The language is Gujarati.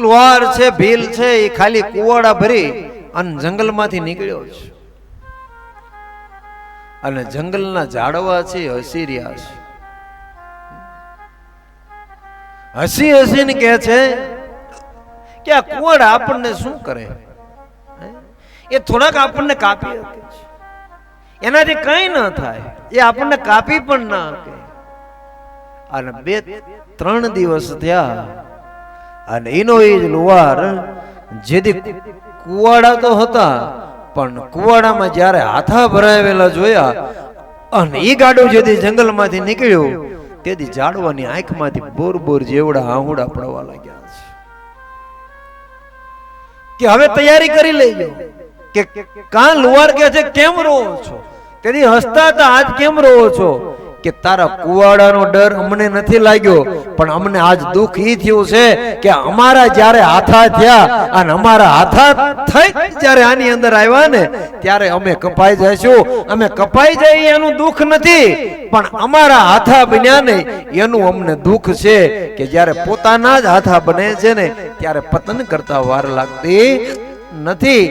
લુહાર છે, ભીલ છે, એ ખાલી કુવાડા ભરી અને જંગલમાંથી નીકળ્યો છે. અને જંગલના ઝાડવા છે, હસી છે. હસી હસીને કહે છે કે આ કુવાડા આપણને શું કરે? એ થોડાક આપણને કાપી શકે છે. એનાથી કંઈ ન થાય. એ આપણને કાપી પણ ના શકે. અને બે ત્રણ દિવસ થયા અને એનો એ જ લુવાર જેથી કુવાડા તો હતા, પણ કુવાડામાં જ્યારે હાથા ભરાવેલા જોયા અને એ ગાડું જેથી જંગલમાંથી નીકળ્યું, તેથી જાડવાની આંખમાંથી બોર બોર જેવડા આહુડા પડવા લાગ્યા છે. કે હવે તૈયારી કરી લેજો, કે કાં લુવાર કે છે, કેમ રહો છો? તેથી હસતા હતા, આજ કેમ રહો છો? કે તારા કુવાડાનો ડર અમને નથી લાગ્યો, પણ અમને આજ દુઃખ ઈ થયું છે કે અમારા જ્યારે હાથા થયા અને અમારા હાથા થઈ જ્યારે આની અંદર આવ્યા ને, ત્યારે અમે કપાઈ જઈશું. અમે કપાઈ જઈએ એનું દુઃખ નથી, પણ અમારા હાથા બન્યા ને એનું અમને દુઃખ છે કે જ્યારે પોતાના જ હાથા બને છે ને, ત્યારે પતન કરતા વાર લાગતી નથી.